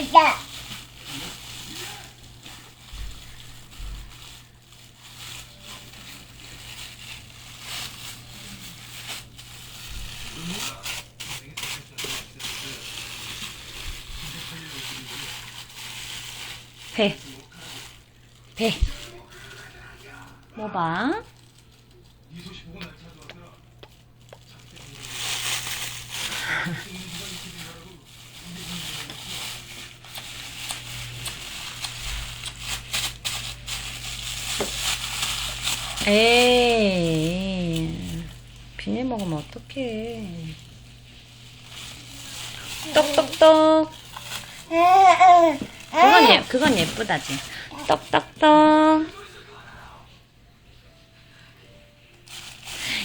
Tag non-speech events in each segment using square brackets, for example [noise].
있다. 배. 배. 뭐 봐? [laughs] 에이. 비닐 먹으면 어떡해. 똑똑똑. 그건 예, 그건 예쁘다지. 똑똑똑.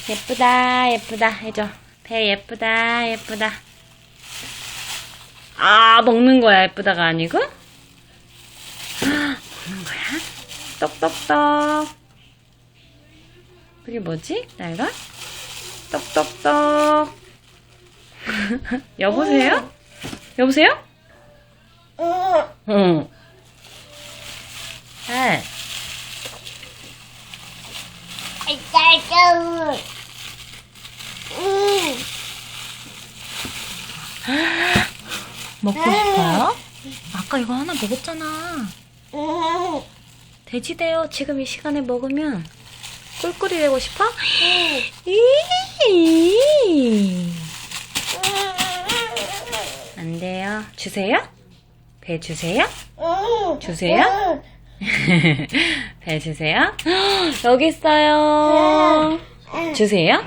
예쁘다, 예쁘다. 해줘. 배 예쁘다, 예쁘다. 아, 먹는 거야, 예쁘다가 아니고? 아, 먹는 거야? 똑똑똑. 그게 뭐지? 나이가? 똑똑똑. [laughs] 여보세요? 여보세요? 응. 네. 있다, 있다. 음. 먹고 싶어요? 아까 이거 하나 먹었잖아. 음. 돼지돼요. 지금 이 시간에 먹으면 꿀꿀이 되고 싶어? [gasps] 이. 안 돼요. 주세요? 배 주세요? 음. 주세요? [laughs] 배 주세요? [gasps] 여기 있어요. 주세요?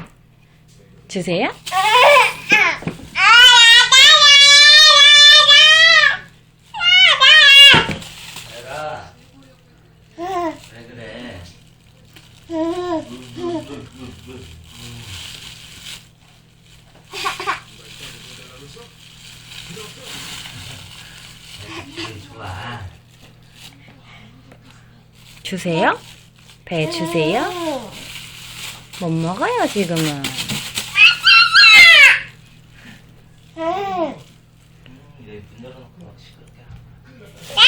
주세요? 왜 그래? 좋아. 주세요? 배 주세요? 못 먹어요, 지금은. 음, 이래 문 열어놓고 막 시끄럽게 하고.